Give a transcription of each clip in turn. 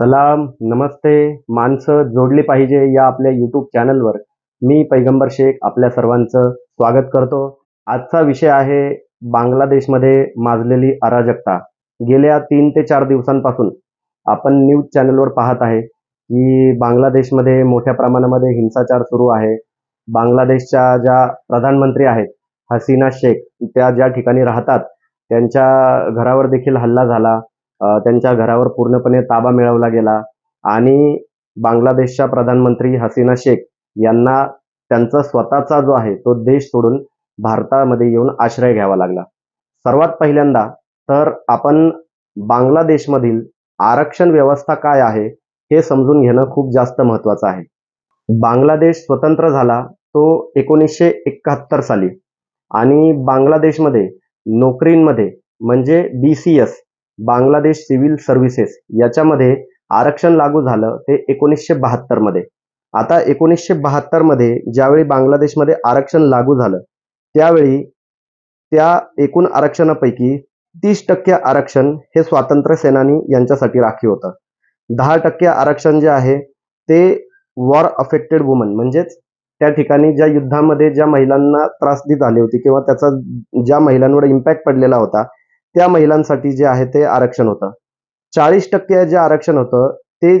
सलाम नमस्ते माणसं जोडली पाहिजे या आपल्या यूट्यूब चॅनलवर मी पैगंबर शेख आपल्या सर्वांचं स्वागत करतो. आजचा विषय आहे बांगलादेशमध्ये माजलेली अराजकता. गेल्या तीन ते चार दिवसांपासून आपण न्यूज चॅनलवर पाहत आहे की बांगलादेशमध्ये मोठ्या प्रमाणामध्ये हिंसाचार सुरू आहे. बांगलादेशच्या ज्या प्रधानमंत्री आहेत हसीना शेख त्या ज्या ठिकाणी राहतात त्यांच्या घरावर देखील हल्ला झाला. त्यांच्या घरावर पूर्णपणे ताबा मिळवला गेला. आणि बांगलादेशच्या प्रधानमंत्री हसीना शेख यांना त्यांचा स्वतःचा जो आहे तो देश सोडून भारतामध्ये येऊन आश्रय घ्यावा लागला. सर्वात पहिल्यांदा तर आपण बांगलादेशमधील आरक्षण व्यवस्था काय आहे हे समजून घेणं खूप जास्त महत्वाचं आहे. बांगलादेश स्वतंत्र झाला तो एकोणीसशे एकाहत्तर साली. आणि बांगलादेशमध्ये नोकरींमध्ये म्हणजे B C S Bangladesh civil services याच्यामध्ये आरक्षण लागू झालं ते एकोणीसशे बहात्तरमध्ये. आता एकोणीसशे बहात्तरमध्ये ज्यावेळी बांगलादेशमध्ये आरक्षण लागू झालं त्यावेळी त्या एकूण आरक्षणापैकी तीस टक्के आरक्षण हे स्वातंत्र्य सेनानी यांच्यासाठी राखीव होतं. दहा टक्के आरक्षण जे आहे ते वॉर अफेक्टेड वुमन म्हणजेच त्या ठिकाणी ज्या युद्धामध्ये ज्या महिलांना त्रासदी झाली होती किंवा त्याचा ज्या महिलांवर इम्पॅक्ट पडलेला होता त्या महिलांसाठी जे आहे ते आरक्षण होतं. चाळीस टक्के जे आरक्षण होतं ते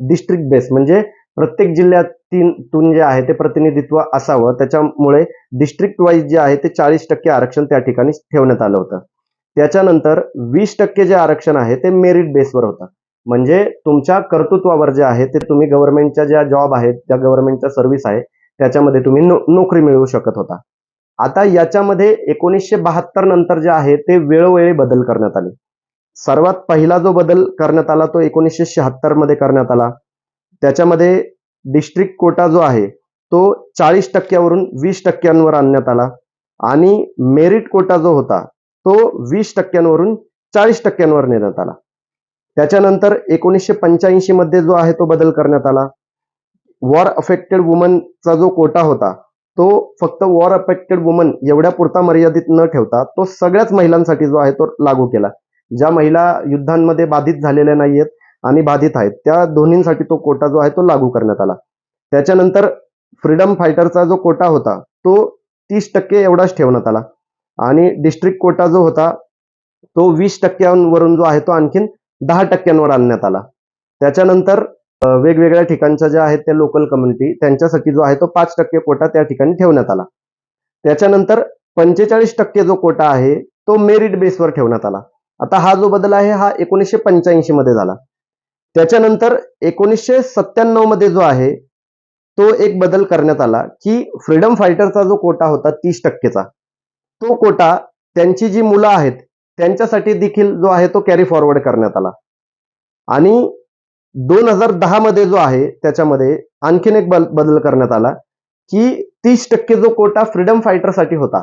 डिस्ट्रिक्ट बेस म्हणजे प्रत्येक जिल्ह्यातून जे आहे ते प्रतिनिधित्व असावं. त्याच्यामुळे डिस्ट्रिक्ट वाईज जे आहे ते चाळीस टक्के आरक्षण त्या ठिकाणी ठेवण्यात आलं होतं. त्याच्यानंतर वीस टक्के जे आरक्षण आहे ते मेरिट बेसवर होतं. म्हणजे तुमच्या कर्तृत्वावर जे आहे ते तुम्ही गव्हर्नमेंटच्या ज्या जॉब आहेत त्या गव्हर्नमेंटच्या सर्व्हिस आहे त्याच्यामध्ये तुम्ही नो नोकरी मिळवू शकत होता. आता याच्यामध्ये एकोणीसशे बहात्तर नंतर जे आहे ते वेळोवेळी बदल करण्यात आले. सर्वात पहिला जो बदल करण्यात आला तो एकोणीसशे शहात्तरमध्ये करण्यात आला. त्याच्यामध्ये डिस्ट्रिक्ट कोटा जो आहे तो चाळीस टक्क्यावरून वीस टक्क्यांवर आणण्यात आला. आणि मेरिट कोटा जो होता तो वीस टक्क्यांवरून चाळीस टक्क्यांवर नेण्यात आला. त्याच्यानंतर एकोणीसशे पंच्याऐंशी मध्ये जो आहे तो बदल करण्यात आला. वॉर अफेक्टेड वुमनचा जो कोटा होता तो फक्त वॉर अफेक्टेड वुमन एवढ्या पुरता मर्यादित न ठेवता तो सगळ्याच महिलांसाठी जो आहे तो लागू केला. ज्या महिला युद्धांमध्ये बाधित झालेल्या नाहीयेत आणि बाधित आहेत त्या दोन्हींसाठी तो कोटा जो आहे तो लागू करण्यात आला. त्याच्यानंतर फ्रीडम फायटरचा जो कोटा होता तो तीस टक्के एवढाच ठेवण्यात आला. आणि डिस्ट्रिक्ट कोटा जो होता तो वीस टक्क्यांवरून जो आहे तो आणखीन दहा टक्क्यांवर आणण्यात आला. त्याच्यानंतर वेगवेगळ्या ठिकाणच्या ज्या आहेत त्या लोकल कम्युनिटी त्यांच्यासाठी जो आहे तो पाच टक्के कोटा त्या ठिकाणी ठेवण्यात आला. त्याच्यानंतर पंचेचाळीस टक्के जो कोटा आहे तो मेरिट बेसवर ठेवण्यात आला. आता हा जो बदल आहे हा एकोणीसशे पंच्याऐंशी मध्ये झाला. त्याच्यानंतर एकोणीसशे सत्त्याण्णवमध्ये जो आहे तो एक बदल करण्यात आला की फ्रीडम फायटरचा जो कोटा होता तीस टक्केचा तो कोटा त्यांची जी मुलं आहेत त्यांच्यासाठी देखील जो आहे तो कॅरी फॉरवर्ड करण्यात आला. आणि दोन हजार दहा मध्ये जो आहे त्याच्यामध्ये आणखीन एक बदल करण्यात आला की तीस टक्के जो कोटा फ्रीडम फायटरसाठी होता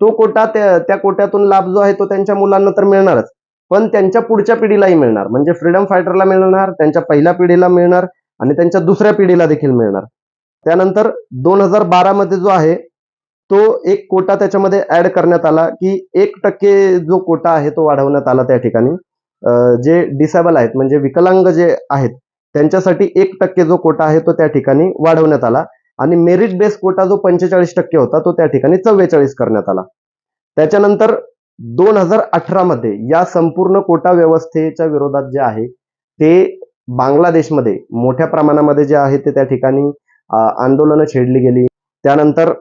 तो कोटा त्या त्या कोट्यातून लाभ जो आहे तो त्यांच्या मुलांना तर मिळणारच. पण त्यांच्या पुढच्या पिढीलाही मिळणार. म्हणजे फ्रीडम फायटरला मिळणार त्यांच्या पहिल्या पिढीला मिळणार आणि त्यांच्या दुसऱ्या पिढीला देखील मिळणार. त्यानंतर दोन हजार बारा मध्ये जो आहे तो एक कोटा त्याच्यामध्ये ऍड करण्यात आला की एक टक्के जो कोटा आहे तो वाढवण्यात आला त्या ठिकाणी. जे डिसेबल आहेत म्हणजे विकलांग जे आहेत त्यांच्यासाठी एक टक्के जो कोटा आहे तो त्या ठिकाणी वाढवण्यात आला. आणि मेरिट बेस कोटा जो पंचेचाळीस टक्के होता तो त्या ठिकाणी चव्वेचाळीस करण्यात आला. त्याच्यानंतर दोन हजार अठरामध्ये या संपूर्ण कोटा व्यवस्थेच्या विरोधात जे आहे ते बांगलादेशमध्ये मोठ्या प्रमाणामध्ये जे आहे ते त्या ठिकाणी आंदोलनं छेडली गेली. त्यानंतर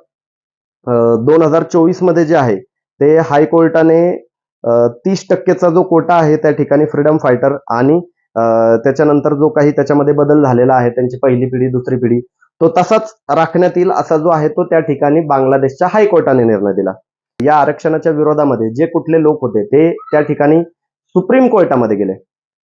दोन हजार चोवीसमध्ये जे आहे ते हायकोर्टाने तीस टक्केचा जो कोटा आहे त्या ठिकाणी फ्रीडम फायटर आणि त्याच्यानंतर जो काही त्याच्यामध्ये बदल झालेला आहे त्यांची पहिली पिढी दुसरी पिढी तो तसाच राखण्यात येईल असा जो आहे तो त्या ठिकाणी बांगलादेशच्या हायकोर्टाने निर्णय दिला. या आरक्षणाच्या विरोधामध्ये जे कुठले लोक होते ते त्या ठिकाणी सुप्रीम कोर्टामध्ये गेले.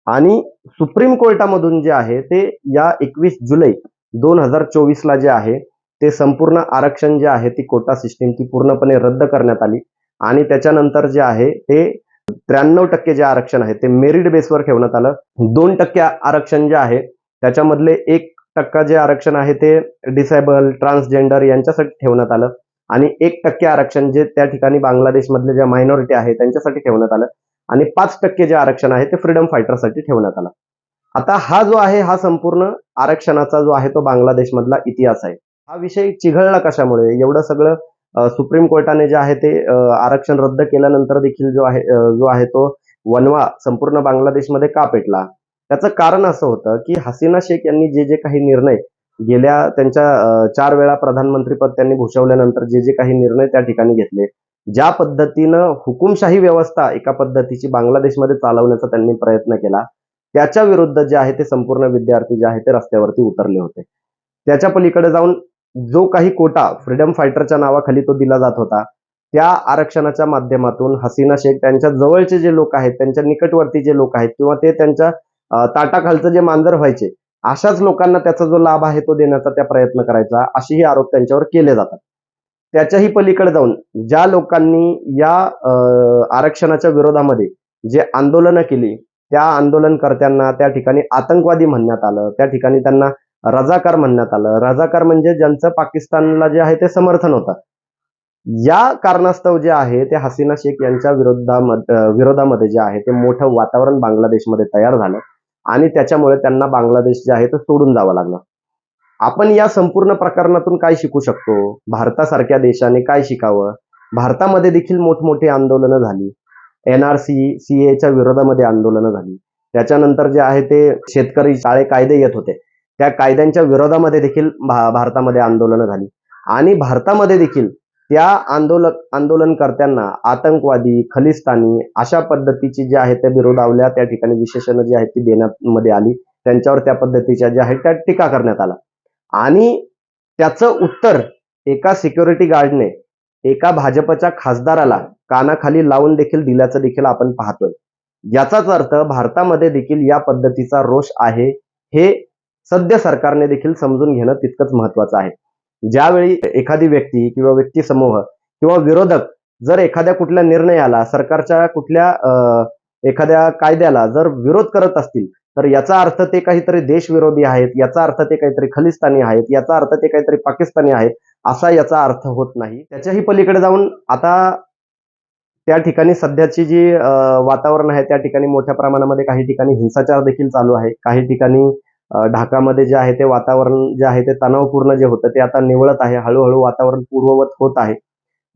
आणि सुप्रीम कोर्टामधून जे आहे ते या एकवीस जुलै दोन हजार चोवीसला जे आहे ते संपूर्ण आरक्षण जे आहे ती कोटा सिस्टीम ती पूर्णपणे रद्द करण्यात आली. आणि त्याच्यानंतर जे आहे ते त्र्याण्णव टक्के जे आरक्षण आहे ते मेरिट बेसवर ठेवण्यात आलं. दोन टक्के आरक्षण जे आहे त्याच्यामधले एक टक्का जे आरक्षण आहे ते डिसेबल ट्रान्सजेंडर यांच्यासाठी ठेवण्यात आलं. आणि एक टक्के आरक्षण जे त्या ठिकाणी बांगलादेशमधले ज्या मायनॉरिटी आहे त्यांच्यासाठी ठेवण्यात आलं. आणि पाच टक्के जे आरक्षण आहे ते फ्रीडम फायटरसाठी ठेवण्यात आलं. आता हा जो आहे हा संपूर्ण आरक्षणाचा जो आहे तो बांगलादेशमधला इतिहास आहे. हा विषय चिघळला कशामुळे? एवढं सगळं सुप्रीम कोर्टाने जे आहे ते आरक्षण रद्द केल्यानंतर देखील जो आहे जो आहे तो वनवा संपूर्ण बांगलादेशमध्ये का पेटला? त्याचं कारण असं होतं की हसीना शेख यांनी जे जे काही निर्णय गेल्या त्यांच्या चार वेळा प्रधानमंत्रीपद त्यांनी भूषवल्यानंतर जे जे काही निर्णय त्या ठिकाणी घेतले ज्या पद्धतीनं हुकुमशाही व्यवस्था एका पद्धतीची बांगलादेशमध्ये चालवण्याचा त्यांनी प्रयत्न केला त्याच्या विरुद्ध जे आहे ते संपूर्ण विद्यार्थी जे आहे ते रस्त्यावरती उतरले होते. त्याच्या पलीकडे जाऊन जो काही कोटा फ्रीडम फायटरच्या नावाखाली तो दिला जात होता त्या आरक्षणाच्या माध्यमातून हसीना शेख त्यांच्या जवळचे जे लोक आहेत त्यांच्या निकटवर्ती जे लोक आहेत किंवा ते त्यांच्या ताटाखालचं जे मांजर व्हायचे अशाच लोकांना त्याचा जो लाभ आहे तो देण्याचा त्या प्रयत्न करायचा असेही आरोप त्यांच्यावर केले जातात. त्याच्याही पलीकडे जाऊन ज्या लोकांनी या आरक्षणाच्या विरोधामध्ये जे आंदोलनं केली त्या आंदोलनकर्त्यांना त्या ठिकाणी आतंकवादी म्हणण्यात आलं त्या ठिकाणी त्यांना रजाकार म्हणण्यात आलं. रजाकार म्हणजे ज्यांचं पाकिस्तानला जे आहे ते समर्थन होतं. या कारणास्तव जे आहे ते हसीना शेख यांच्या विरोधामध्ये विरोधामध्ये जे आहे ते मोठं वातावरण बांगलादेशमध्ये तयार झालं आणि त्याच्यामुळे त्यांना बांगलादेश जे आहे ते सोडून जावं लागलं. आपण या संपूर्ण प्रकरणातून काय शिकू शकतो? भारतासारख्या देशाने काय शिकावं? भारतामध्ये देखील मोठमोठी आंदोलनं झाली. एनआरसी सीएच्या विरोधामध्ये आंदोलनं झाली. त्याच्यानंतर जे आहे ते शेतकरी शाळे कायदे येत होते. त्या कायद्यांच्या विरोधामध्ये देखील भा- भारतामध्ये आंदोलनं झाली. आणि भारतामध्ये देखील त्या आंदोलक आंदोलनकर्त्यांना आतंकवादी खलिस्तानी अशा पद्धतीची जे आहे त्या विरोधावल्या त्या ठिकाणी विशेषणं जी आहेत ती देण्यात मध्ये आली. त्यांच्यावर त्या पद्धतीच्या ज्या आहेत त्या टीका करण्यात आला. आणि त्याचं उत्तर एका सिक्युरिटी गार्डने एका भाजपच्या खासदाराला कानाखाली लावून देखील दिल्याचं देखील आपण पाहतोय. याचाच अर्थ भारतामध्ये देखील या पद्धतीचा रोष आहे. हे सध्या सरकारने देखील समजून घेणं तितकंच महत्वाचं आहे. ज्यावेळी एखादी व्यक्ती किंवा व्यक्ती समूह किंवा विरोधक जर एखाद्या कुठल्या निर्णयाला सरकारच्या कुठल्या एखाद्या कायद्याला जर विरोध करत असतील तर याचा अर्थ ते काहीतरी देशविरोधी आहेत याचा अर्थ ते काहीतरी खलिस्तानी आहेत याचा अर्थ ते काहीतरी पाकिस्तानी आहेत असा याचा अर्थ होत नाही. त्याच्याही पलीकडे जाऊन आता त्या ठिकाणी सध्याची जी वातावरण आहे त्या ठिकाणी मोठ्या प्रमाणामध्ये काही ठिकाणी हिंसाचार देखील चालू आहे काही ठिकाणी ढाकामध्ये जे आहे ते वातावरण जे आहे ते तणावपूर्ण जे होतं ते आता निवळत आहे. हळूहळू वातावरण पूर्ववत होत आहे.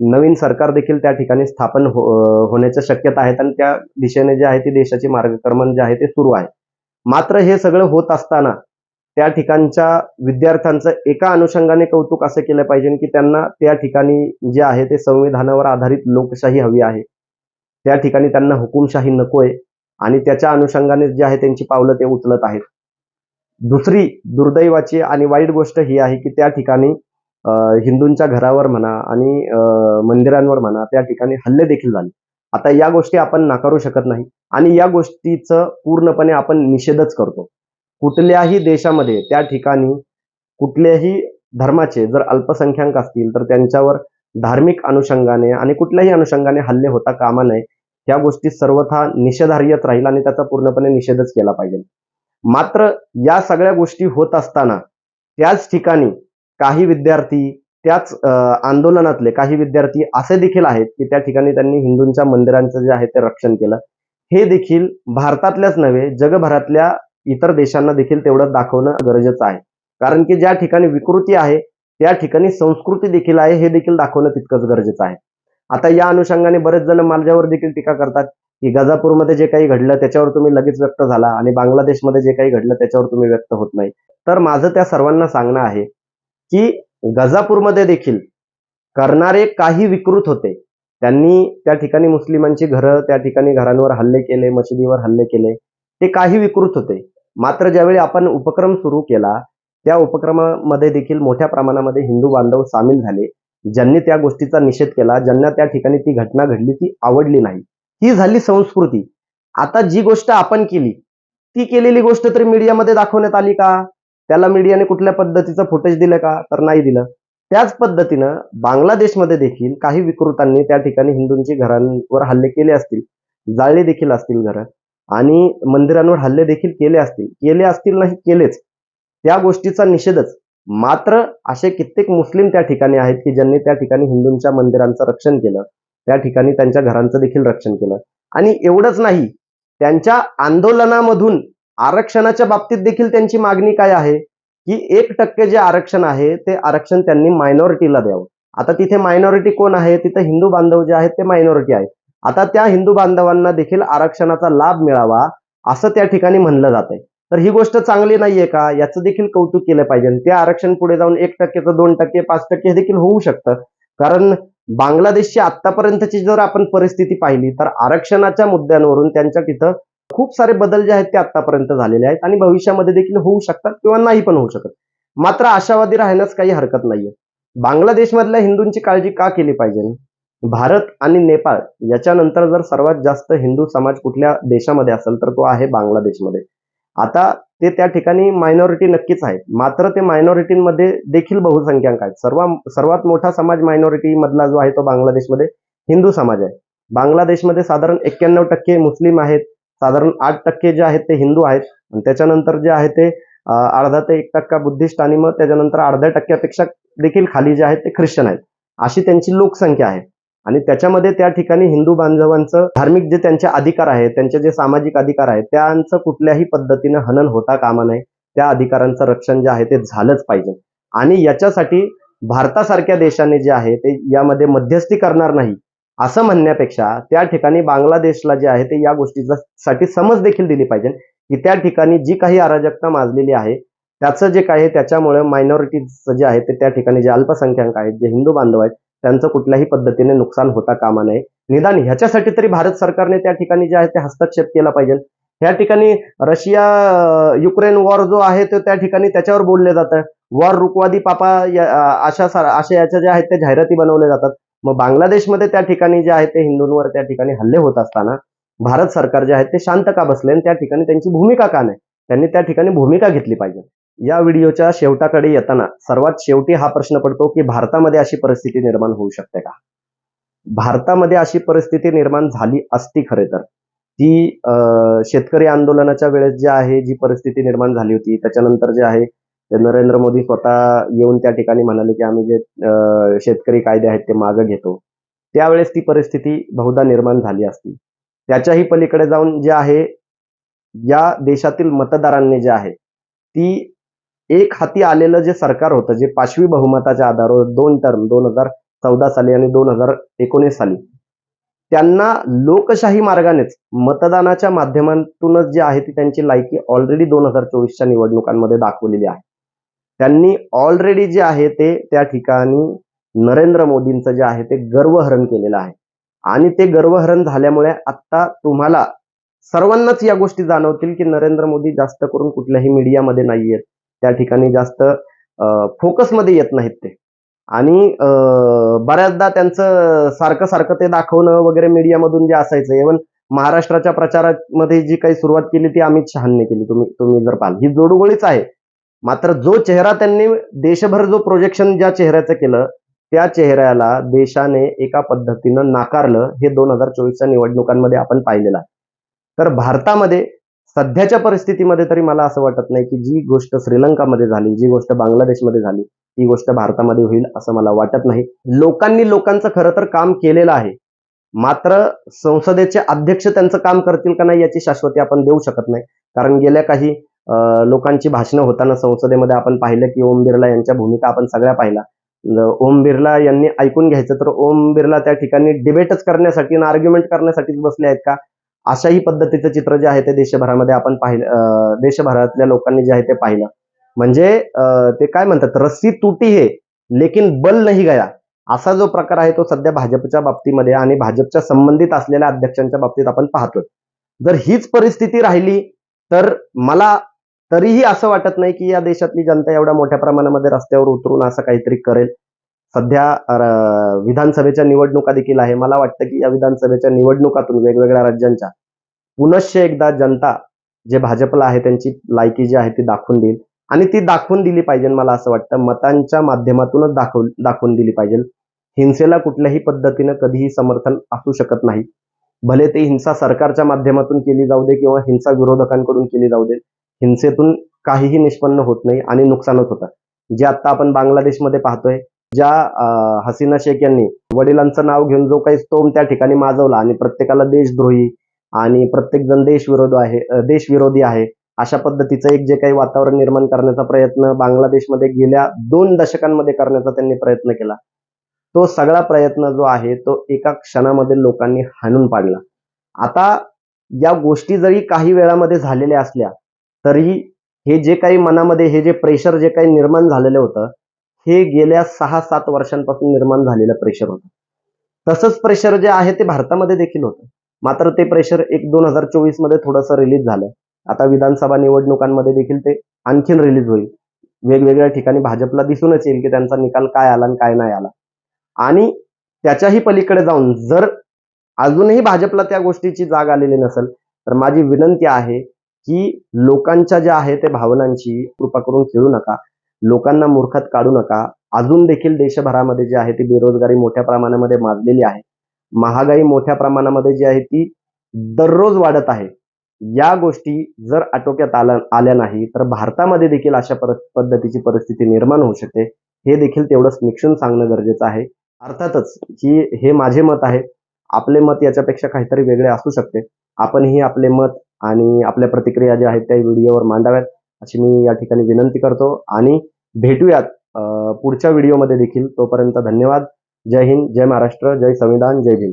नवीन सरकार देखील त्या ठिकाणी स्थापन हो होण्याच्या शक्यता आहेत आणि त्या दिशेने जे आहे ते देशाची मार्गक्रमण जे आहे ते सुरू आहे. मात्र हे सगळं होत असताना त्या ठिकाणच्या विद्यार्थ्यांचं एका अनुषंगाने कौतुक असं केलं पाहिजे की त्यांना त्या ठिकाणी जे आहे ते संविधानावर आधारित लोकशाही हवी आहे. त्या ठिकाणी त्यांना हुकुमशाही नकोय आणि त्याच्या अनुषंगाने जे आहे त्यांची पावलं ते उचलत आहेत. दुसरी दुर्दैवाची आणि वाईट गोष्ट ही आहे की त्या ठिकाणी हिंदूंच्या घरावर म्हणा आणि अं, मंदिरांवर म्हणा त्या ठिकाणी हल्ले देखील झाले. आता या गोष्टी आपण नाकारू शकत नाही आणि या गोष्टीचं पूर्णपणे आपण निषेधच करतो. कुठल्याही देशामध्ये त्या ठिकाणी कुठल्याही धर्माचे जर अल्पसंख्याक असतील तर त्यांच्यावर धार्मिक अनुषंगाने आणि कुठल्याही अनुषंगाने हल्ले होता कामा नये या गोष्टी सर्वथा निषेधार्हच राहील आणि त्याचा पूर्णपणे निषेधच केला पाहिजे. मात्र या सगळ्या गोष्टी होत असताना त्याच ठिकाणी काही विद्यार्थी त्याच आंदोलनातले काही विद्यार्थी असे देखील आहेत की त्या ठिकाणी त्यांनी हिंदूंच्या मंदिरांचं जे आहे ते रक्षण केलं. हे देखील भारतातल्याच नव्हे जगभरातल्या इतर देशांना देखील तेवढं दाखवणं गरजेचं आहे. कारण की ज्या ठिकाणी विकृती आहे त्या ठिकाणी संस्कृती देखील आहे हे देखील दाखवणं तितकंच गरजेचं आहे. आता या अनुषंगाने बरेच जण माझ्यावर देखील टीका करतात की गजापूरमध्ये जे काही घडलं त्याच्यावर तुम्ही लगेच व्यक्त झाला आणि बांगलादेशमध्ये जे काही घडलं त्याच्यावर तुम्ही व्यक्त होत नाही. तर माझं त्या सर्वांना सांगणं आहे की गजापूरमध्ये देखील करणारे काही विकृत होते. त्यांनी त्या ठिकाणी मुस्लिमांची घरं त्या ठिकाणी घरांवर हल्ले केले मशिदीवर हल्ले केले ते काही विकृत होते. मात्र ज्यावेळी आपण उपक्रम सुरू केला त्या उपक्रमामध्ये देखील मोठ्या प्रमाणामध्ये हिंदू बांधव सामील झाले ज्यांनी त्या गोष्टीचा निषेध केला ज्यांना त्या ठिकाणी ती घटना घडली ती आवडली नाही. ही झाली संस्कृती. आता जी गोष्ट आपण केली ती केलेली गोष्ट तरी मीडियामध्ये दाखवण्यात आली का? त्याला मीडियाने कुठल्या पद्धतीचं फुटेज दिलं का? तर नाही दिलं. त्याच पद्धतीनं बांगलादेशमध्ये देखील काही विकृतांनी त्या ठिकाणी हिंदूंची घरांवर हल्ले केले असतील जाळले देखील असतील घरं आणि मंदिरांवर हल्ले देखील केले असतील. केले असतील नाही केलेच. त्या गोष्टीचा निषेधच. मात्र असे कित्येक मुस्लिम त्या ठिकाणी आहेत की ज्यांनी त्या ठिकाणी हिंदूंच्या मंदिरांचं रक्षण केलं. त्या ठिकाणी त्यांच्या घरांचं देखील रक्षण केलं. आणि एवढंच नाही त्यांच्या आंदोलनामधून आरक्षणाच्या बाबतीत देखील त्यांची मागणी काय आहे? की एक टक्के जे आरक्षण आहे ते आरक्षण त्यांनी मायनॉरिटीला द्यावं. आता तिथे मायनॉरिटी कोण आहे? तिथे हिंदू बांधव जे आहेत ते मायनॉरिटी आहेत. आता त्या हिंदू बांधवांना देखील आरक्षणाचा लाभ मिळावा असं त्या ठिकाणी म्हणलं जात तर ही गोष्ट चांगली नाहीये का? याचं देखील कौतुक केलं पाहिजे. ते आरक्षण पुढे जाऊन एक टक्केचं दोन टक्के पाच टक्के हे देखील होऊ शकतं. कारण बांगलादेशची आतापर्यंतची जर आपण परिस्थिती पाहिली तर आरक्षणाच्या मुद्द्यांवरून त्यांच्या तिथं खूप सारे बदल जे आहेत ते आतापर्यंत झालेले आहेत आणि भविष्यामध्ये देखील होऊ शकतात किंवा नाही पण होऊ शकत. मात्र आशावादी राहण्यास काही हरकत नाहीये. बांगलादेशमधल्या हिंदूंची काळजी का केली पाहिजे? भारत आणि नेपाळ याच्यानंतर जर सर्वात जास्त हिंदू समाज कुठल्या देशामध्ये असेल तर तो आहे बांगलादेशमध्ये. आता ते त्या ठिकाणी मायनॉरिटी नक्कीच आहेत. मात्र ते मायनॉरिटीमध्ये देखील बहुसंख्याक आहेत. सर्व सर्वात मोठा समाज मायनॉरिटी मधला जो आहे तो बांगलादेशमध्ये हिंदू समाज आहे. बांगलादेशमध्ये साधारण एक्क्याण्णव टक्के मुस्लिम आहेत. साधारण आठ टक्के जे आहेत ते हिंदू आहेत. आणि त्याच्यानंतर जे आहे ते अर्धा ते एक टक्का बुद्धिस्ट आणि मग त्याच्यानंतर अर्ध्या टक्क्यापेक्षा देखील खाली जे आहेत ते ख्रिश्चन आहेत. अशी त्यांची लोकसंख्या आहे. आणि त्याच्यामध्ये त्या ठिकाणी हिंदू बांधवांचं धार्मिक जे त्यांचे अधिकार आहेत त्यांचे जे सामाजिक अधिकार आहेत त्यांचं कुठल्याही पद्धतीनं हनन होता कामा नये. त्या अधिकारांचं रक्षण जे आहे ते झालंच पाहिजे. आणि याच्यासाठी भारतासारख्या देशाने जे आहे ते यामध्ये मध्यस्थी करणार नाही असं म्हणण्यापेक्षा त्या ठिकाणी बांगलादेशला जे आहे ते या गोष्टीचा साठी समज देखील दिली पाहिजे की त्या ठिकाणी जी काही अराजकता माजलेली आहे त्याचं जे काही आहे त्याच्यामुळे मायनॉरिटीज जे आहे ते त्या ठिकाणी जे अल्पसंख्याक आहेत जे हिंदू बांधव आहेत त्यांचं कुठल्याही पद्धतीने नुकसान होता कामा नये. निदान ह्याच्यासाठी तरी भारत सरकारने त्या ठिकाणी जे आहे ते हस्तक्षेप केला पाहिजे. ह्या ठिकाणी रशिया युक्रेन वॉर जो आहे तो त्या ठिकाणी त्याच्यावर बोलले जातं. वॉर रुकवादी पापा अशा अशा याच्या ज्या आहेत त्या जाहिराती बनवल्या जातात. मग बांगलादेशमध्ये त्या ठिकाणी जे आहे ते हिंदूंवर त्या ठिकाणी हल्ले होत असताना भारत सरकार जे आहे ते शांत का बसले आणि त्या ठिकाणी त्यांची भूमिका का नाही? त्यांनी त्या ठिकाणी भूमिका घेतली पाहिजे. या व्हिडिओच्या शेवटाकडे येताना सर्वात शेवटी हा प्रश्न पडतो की भारतामध्ये अशी परिस्थिती निर्माण होऊ शकते का? भारतामध्ये अशी परिस्थिती निर्माण झाली असती खरे तर. ती अं, शेतकरी आंदोलनाच्या वेळेस जे आहे जी परिस्थिती निर्माण झाली होती त्याच्यानंतर जे आहे ते नरेंद्र मोदी स्वतः येऊन त्या ठिकाणी म्हणाले की आम्ही जे अं, शेतकरी कायदे आहेत ते मागे घेतो. त्यावेळेस ती परिस्थिती बहुधा निर्माण झाली असती. त्याच्याही पलीकडे जाऊन जे आहे या देशातील मतदारांनी जे आहे ती एक हाती आलेलं जे सरकार होतं जे पाचवी बहुमताच्या आधारावर दोन टर्म दोन हजार चौदा साली आणि दोन हजार एकोणीस साली त्यांना लोकशाही मार्गानेच मतदानाच्या माध्यमातूनच जे आहे ती त्यांची लायकी ऑलरेडी दोन हजार चोवीसच्या निवडणुकांमध्ये दाखवलेली आहे. त्यांनी ऑलरेडी जे आहे ते त्या ठिकाणी नरेंद्र मोदींचं जे आहे ते गर्वहरण केलेलं आहे. आणि ते गर्वहरण झाल्यामुळे आता तुम्हाला सर्वांनाच या गोष्टी जाणवतील की नरेंद्र मोदी जास्त करून कुठल्याही मीडियामध्ये नाही आहेत त्या ठिकाणी जास्त फोकसमध्ये येत नाहीत ते. आणि बऱ्याचदा त्यांचं सारखं सारखं ते दाखवणं वगैरे मीडियामधून जे असायचं इव्हन महाराष्ट्राच्या प्रचारामध्ये जी काही सुरुवात केली ती अमित शहाने केली. तुम्ही तुम्ही जर पाहाल ही जोडगोळीच आहे. मात्र जो चेहरा त्यांनी देशभर जो प्रोजेक्शन ज्या चेहऱ्याचं केलं त्या चेहऱ्याला देशाने एका पद्धतीनं नाकारलं हे दोन हजार चोवीसच्या निवडणुकांमध्ये आपण पाहिलेलं आहे. तर भारतामध्ये सध्याच्या परिस्थितीमध्ये तरी मला असं वाटत नाही की जी गोष्ट श्रीलंकामध्ये झाली जी गोष्ट बांगलादेशमध्ये झाली ती गोष्ट भारतामध्ये होईल असं मला वाटत नाही. लोकांनी लोकांचं खरं तर काम केलेलं आहे. मात्र संसदेचे अध्यक्ष त्यांचं काम करतील का नाही याची शाश्वती आपण देऊ शकत नाही. कारण गेल्या काही लोकांची भाषणं होताना संसदेमध्ये आपण पाहिलं की ओम बिर्ला यांच्या भूमिका आपण सगळ्या पाहिला ओम बिर्ला यांनी ऐकून घ्यायचं तर ओम बिर्ला त्या ठिकाणी डिबेटच करण्यासाठी आणि आर्ग्युमेंट करण्यासाठीच बसले आहेत का? अशाही पद्धतीचं चित्र जे आहे ते देशभरामध्ये आपण पाहिलं अं, देशभरातल्या लोकांनी जे आहे ते पाहिलं. म्हणजे अं, ते काय म्हणतात? रस्सी तुटी हे लेकिन बल नाही गया. असा जो प्रकार आहे तो सध्या भाजपच्या बाबतीमध्ये आणि भाजपच्या संबंधित असलेल्या अध्यक्षांच्या बाबतीत आपण पाहतोय. जर हीच परिस्थिती राहिली तर मला तरीही असं वाटत नाही की या देशातली जनता एवढ्या मोठ्या प्रमाणामध्ये रस्त्यावर उतरून असं काहीतरी करेल. सध्या विधानसभेच्या निवडणुका देखील आहे. मला वाटतं की या विधानसभेच्या निवडणुकातून वेगवेगळ्या राज्यांच्या पुनश्च एकदा जनता जे भाजपला आहे त्यांची लायकी जी आहे ती दाखवून देईल. आणि ती दाखवून दिली पाहिजे मला असं वाटतं. मतांच्या माध्यमातूनच दाखव दाखवून दिली पाहिजे. हिंसेला कुठल्याही पद्धतीनं कधीही समर्थन असू शकत नाही. भले ती हिंसा सरकारच्या माध्यमातून केली जाऊ दे किंवा हिंसा विरोधकांकडून केली जाऊ दे हिंसेतून काहीही निष्पन्न होत नाही आणि नुकसानच होतं. जे आता आपण बांगलादेशमध्ये पाहतोय ज्या हसीना शेख यांनी वडिलांचं नाव घेऊन जो काही स्तोम त्या ठिकाणी माजवला आणि प्रत्येकाला देशद्रोही आणि प्रत्येक जण देशविरोध आहे देशविरोधी आहे अशा पद्धतीचं एक जे काही वातावरण निर्माण करण्याचा प्रयत्न बांगलादेशमध्ये गेल्या दोन दशकांमध्ये करण्याचा त्यांनी प्रयत्न केला. तो सगळा प्रयत्न जो आहे तो एका क्षणामध्ये लोकांनी हाणून पाडला. आता या गोष्टी जरी काही वेळामध्ये झालेल्या असल्या तरी हे जे काही मनामध्ये हे जे प्रेशर जे काही निर्माण झालेलं होतं हे गेल्या सहा सात वर्षांपासून निर्माण झालेलं प्रेशर होतं. तसंच प्रेशर जे आहे ते भारतामध्ये देखील होतं. मात्र ते प्रेशर एक दोन हजार चोवीसमध्ये थोडंसं रिलीज झालं. आता विधानसभा निवडणुकांमध्ये देखील ते आणखीन रिलीज होईल. वेगवेगळ्या ठिकाणी भाजपला दिसूनच येईल की त्यांचा निकाल काय आला आणि काय नाही आला. आणि त्याच्याही पलीकडे जाऊन जर अजूनही भाजपला त्या गोष्टीची जाग आलेली नसेल तर माझी विनंती आहे की लोकांच्या ज्या आहे ते भावनांची कृपा करून खेळू नका. लोकांना मूर्खात काढू नका. अजून देखील देशभरामध्ये जी आहे ती बेरोजगारी मोठ्या प्रमाणामध्ये माजलेली आहे. महागाई मोठ्या प्रमाणामध्ये जी आहे ती दररोज वाढत आहे. या गोष्टी जर आटोक्यात आल्या आल्या नाही तर भारतामध्ये देखील अशा पद्धतीची परिस्थिती निर्माण होऊ शकते. हे देखील तेवढंच निक्षून सांगणं गरजेचं आहे. अर्थातच की हे माझे मत आहे. आपले मत याच्यापेक्षा काहीतरी वेगळे असू शकते. आपणही आपले मत आणि आपल्या प्रतिक्रिया ज्या आहेत त्या व्हिडिओवर मांडाव्यात. अशी मी या ठिकाणी विनंती करतो. आणि भेटूयात पुढच्या व्हिडिओमध्ये देखील. तोपर्यंत धन्यवाद. जय हिंद जय महाराष्ट्र जय संविधान जय भीम.